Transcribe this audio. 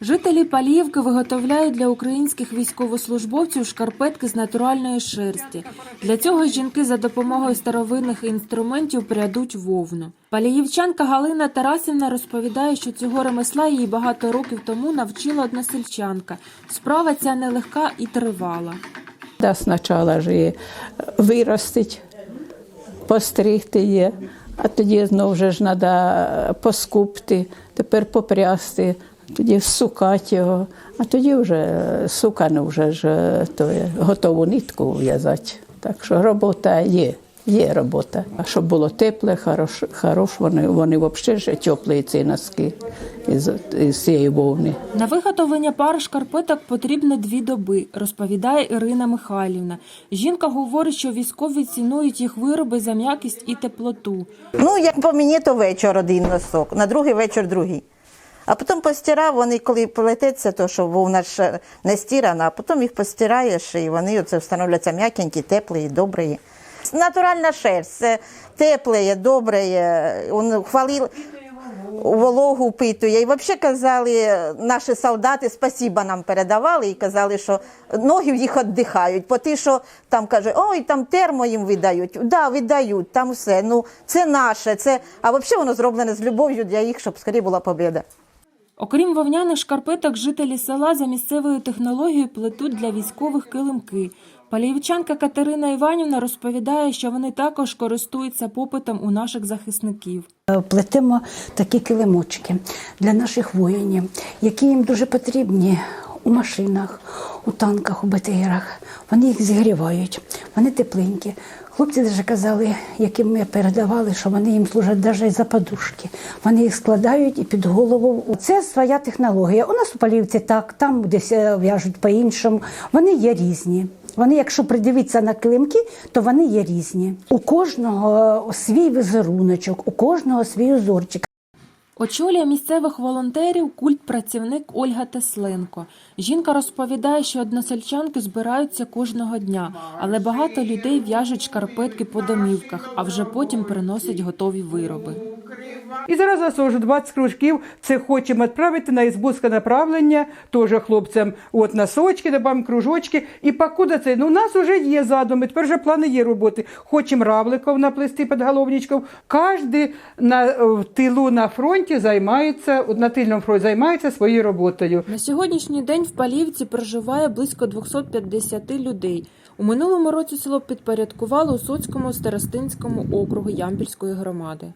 Жителі Паліївки виготовляють для українських військовослужбовців шкарпетки з натуральної шерсті. Для цього жінки за допомогою старовинних інструментів прядуть вовну. Паліївчанка Галина Тарасівна розповідає, що цього ремесла її багато років тому навчила односельчанка. Справа ця нелегка і тривала. Да, спочатку ж виростить, постригти її, а тоді знову ж треба поскупти, тепер попрясти, тоді всукати його, а тоді вже сукану вже ж е, то є, готову нитку в'язати. Так що робота є. Є робота. А щоб було тепле, хорош, хорош вони, вони взагалі ж теплі ці носки із, із цієї вовни. На виготовлення пари шкарпеток потрібно дві доби, розповідає Ірина Михайлівна. Жінка говорить, що військові цінують їх вироби за м'якість і теплоту. Ну, як по мені, то вечір один носок, на другий вечір другий. А потім постирав, вони коли плететься, то що вовна ж не стирана, а потім їх постираєш, і вони оце встановляться м'якенькі, теплі, добрі. Натуральна шерсть, це тепле, добре, він хвалив, вологу впитує. І взагалі казали, наші солдати спасіба нам передавали і казали, що ноги в їх віддихають. Бо ті, що там каже, ой, там термо їм видають. Да, видають, там все. Ну, це наше, це, а взагалі воно зроблене з любов'ю для їх, щоб скоріше була побіда. Окрім вовняних шкарпеток, жителі села за місцевою технологією плетуть для військових килимки. Паліївчанка Катерина Іванівна розповідає, що вони також користуються попитом у наших захисників. Плетемо такі килимочки для наших воїнів, які їм дуже потрібні у машинах, у танках, у БТРах. Вони їх зігрівають, вони тепленькі. Хлопці вже казали, яким ми передавали, що вони їм служать навіть за подушки. Вони їх складають і під голову. Це своя технологія. У нас у Палівці так, там десь е, в'яжуть по-іншому. Вони є різні. Вони, якщо придивитися на килимки, то вони є різні. У кожного свій візеруночок, у кожного свій узорчик. Очолює місцевих волонтерів культ-працівник Ольга Тесленко. Жінка розповідає, що односельчанки збираються кожного дня, але багато людей в'яжуть шкарпетки по домівках, а вже потім приносять готові вироби. І зараз засожу 20 кружків. Це хочемо відправити на ізбутське направлення, теж хлопцям. От носочки, добавимо кружочки. І покуда це, ну у нас вже є задуми, тепер вже плани є роботи. Хочемо равликів наплести під головничком. Кожен на в тилу на фронті займається, на тильному фронті займається своєю роботою. На сьогоднішній день в Палівці проживає близько 250 людей. У минулому році село підпорядкувало Соцькому старостинському округу Ямпільської громади.